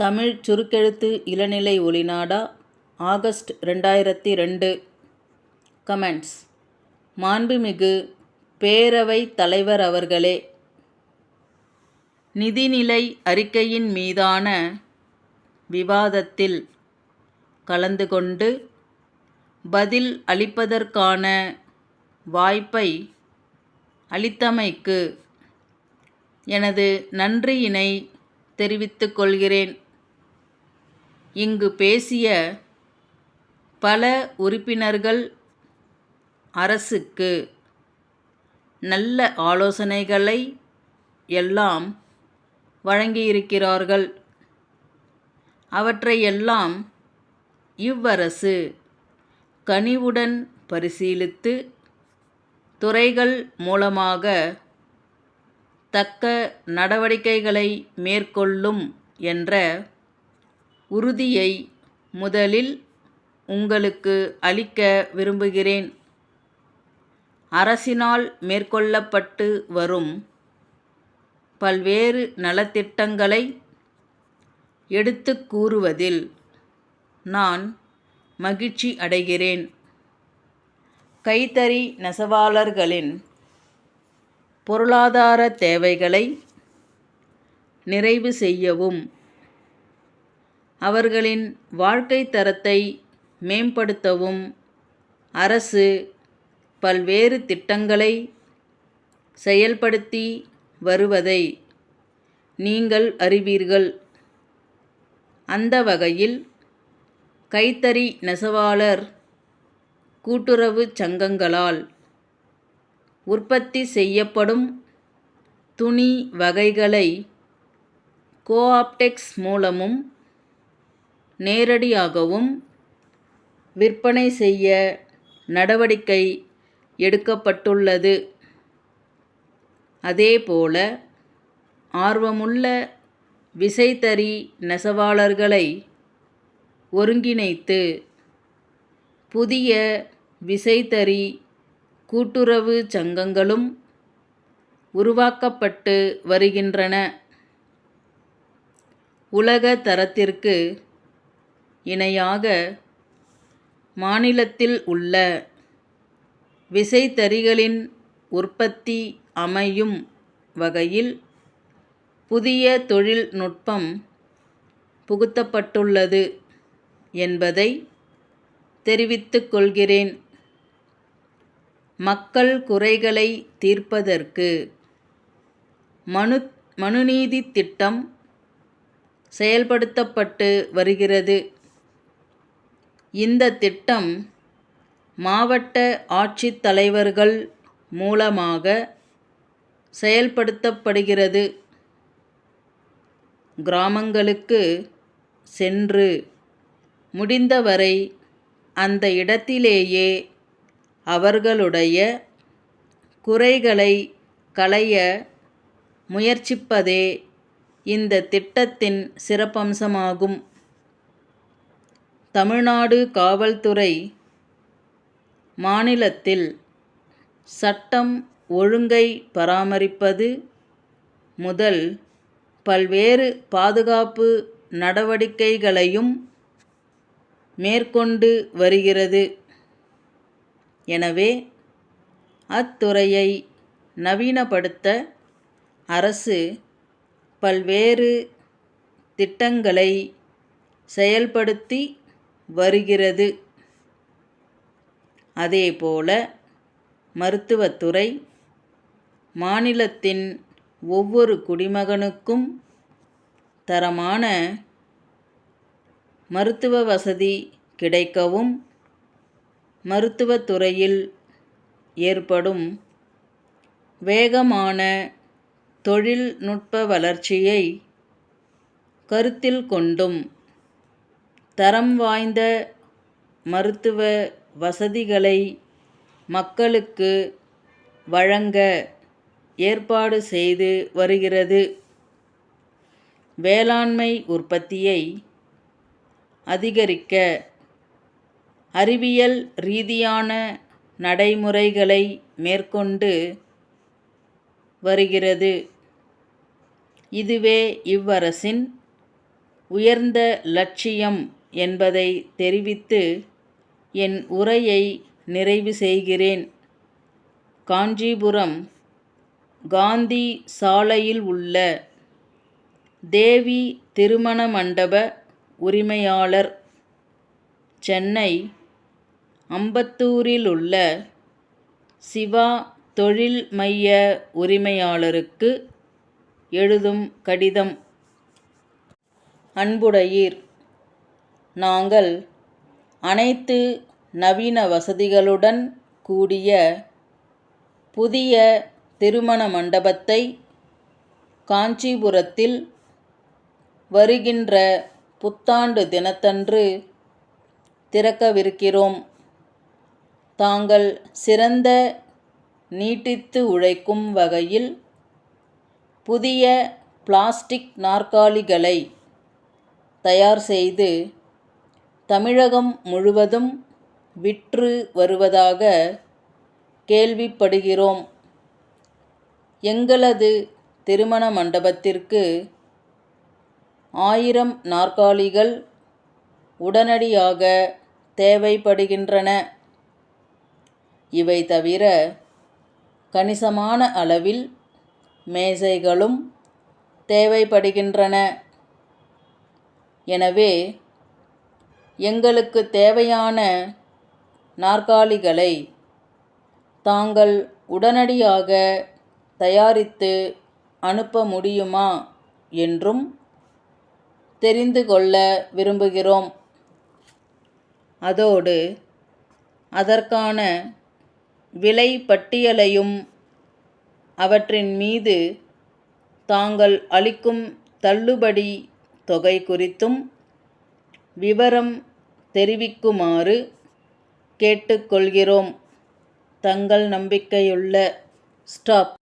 தமிழ் சுருக்கெழுத்து இளநிலை ஒளிநாடா ஆகஸ்ட் ரெண்டாயிரத்தி ரெண்டு கமெண்ட்ஸ். மாண்புமிகு பேரவைத் தலைவர் அவர்களே நிதிநிலை அறிக்கையின் மீதான விவாதத்தில் கலந்து கொண்டு பதில் அளிப்பதற்கான வாய்ப்பை அளித்தமைக்கு எனது நன்றியினை தெரிவித்துக் கொள்கிறேன். இங்கு பேசிய பல உறுப்பினர்கள் அரசுக்கு நல்ல ஆலோசனைகளை எல்லாம் வழங்கியிருக்கிறார்கள். அவற்றையெல்லாம் இவ்வரசு கனிவுடன் பரிசீலித்து துறைகள் மூலமாக தக்க நடவடிக்கைகளை மேற்கொள்ளும் என்ற உறுதியை முதலில் உங்களுக்கு அளிக்க விரும்புகிறேன். அரசினால் மேற்கொள்ளப்பட்டு வரும் பல்வேறு நலத்திட்டங்களை எடுத்து கூறுவதில் நான் மகிழ்ச்சி அடைகிறேன். கைத்தறி நெசவாளர்களின் பொருளாதார தேவைகளை நிறைவு செய்யவும் அவர்களின் வாழ்க்கை தரத்தை மேம்படுத்தவும் அரசு பல்வேறு திட்டங்களை செயல்படுத்தி வருவதை நீங்கள் அறிவீர்கள். அந்த வகையில் கைத்தறி நெசவாளர் கூட்டுறவு சங்கங்களால் உற்பத்தி செய்யப்படும் துணி வகைகளை கோஆப்டெக்ஸ் மூலமும் நேரடியாகவும் விற்பனை செய்ய நடவடிக்கை எடுக்கப்பட்டுள்ளது. அதேபோல ஆர்வமுள்ள விசைத்தறி நெசவாளர்களை ஒருங்கிணைத்து புதிய விசைத்தறி கூட்டுறவு சங்கங்களும் உருவாக்கப்பட்டு வருகின்றன. உலக தரத்திற்கு இணையாக மாநிலத்தில் உள்ள விசைத்தறிகளின் உற்பத்தி அமையும் வகையில் புதிய தொழில்நுட்பம் புகுத்தப்பட்டுள்ளது என்பதை தெரிவித்துக் கொள்கிறேன். மக்கள் குறைகளை தீர்ப்பதற்கு மனு மனுநீதி திட்டம் செயல்படுத்தப்பட்டு வருகிறது. இந்த திட்டம் மாவட்ட ஆட்சித்தலைவர்கள் மூலமாக செயல்படுத்தப்படுகிறது. கிராமங்களுக்கு சென்று முடிந்தவரை அந்த இடத்திலேயே அவர்களுடைய குறைகளை களைய முயற்சிப்பதே இந்த திட்டத்தின் சிறப்பம்சமாகும். தமிழ்நாடு காவல்துறை மாநிலத்தில் சட்டம் ஒழுங்கை பராமரிப்பது முதல் பல்வேறு பாதுகாப்பு நடவடிக்கைகளையும் மேற்கொண்டு வருகிறது. எனவே அத்துறையை நவீனப்படுத்த அரசு பல்வேறு திட்டங்களை செயல்படுத்தி வருகிறது. அதேபோல மருத்துவத்துறை மாநிலத்தின் ஒவ்வொரு குடிமகனுக்கும் தரமான மருத்துவ வசதி கிடைக்கவும் மருத்துவத்துறையில் ஏற்படும் வேகமான தொழில்நுட்ப வளர்ச்சியை கருத்தில் கொண்டும் தரம் வாய்ந்த மருத்துவ வசதிகளை மக்களுக்கு வழங்க ஏற்பாடு செய்து வருகிறது. வேளாண்மை உற்பத்தியை அதிகரிக்க அறிவியல் ரீதியான நடைமுறைகளை மேற்கொண்டு வருகிறது. இதுவே இவ்வரசின் உயர்ந்த லட்சியம். என்பதை தெரிவித்து என் உரையை நிறைவு செய்கிறேன். காஞ்சிபுரம் காந்தி சாலையில் உள்ள தேவி திருமண மண்டப உரிமையாளர் சென்னை அம்பத்தூரில் உள்ள சிவா தொழில் மைய உரிமையாளருக்கு எழுதும் கடிதம். அன்புடையீர். நாங்கள் அனைத்து நவீன வசதிகளுடன் கூடிய புதிய திருமண மண்டபத்தை காஞ்சிபுரத்தில் வருகின்ற புத்தாண்டு தினத்தன்று திறக்கவிருக்கிறோம். தாங்கள் சிறந்த நீட்டித்து உழைக்கும் வகையில் புதிய பிளாஸ்டிக் நாற்காலிகளை தயார் செய்து தமிழகம் முழுவதும் விற்று வருவதாக கேள்விப்படுகிறோம். எங்களது திருமண மண்டபத்திற்கு ஆயிரம் நாற்காலிகள் உடனடியாக தேவைப்படுகின்றன. இவை தவிர கணிசமான அளவில் மேசைகளும் தேவைப்படுகின்றன. எனவே எங்களுக்கு தேவையான நாற்காலிகளை தாங்கள் உடனடியாக தயாரித்து அனுப்ப முடியுமா என்றும் தெரிந்து கொள்ள விரும்புகிறோம். அதோடு அதற்கான விலை பட்டியலையும் அவற்றின் மீது தாங்கள் அளிக்கும் தள்ளுபடி தொகை குறித்தும் விவரம் தெரிவிக்குமாறு கேட்டுக்கொள்கிறோம். தங்கள் நம்பிக்கையுள்ள ஸ்டாப்.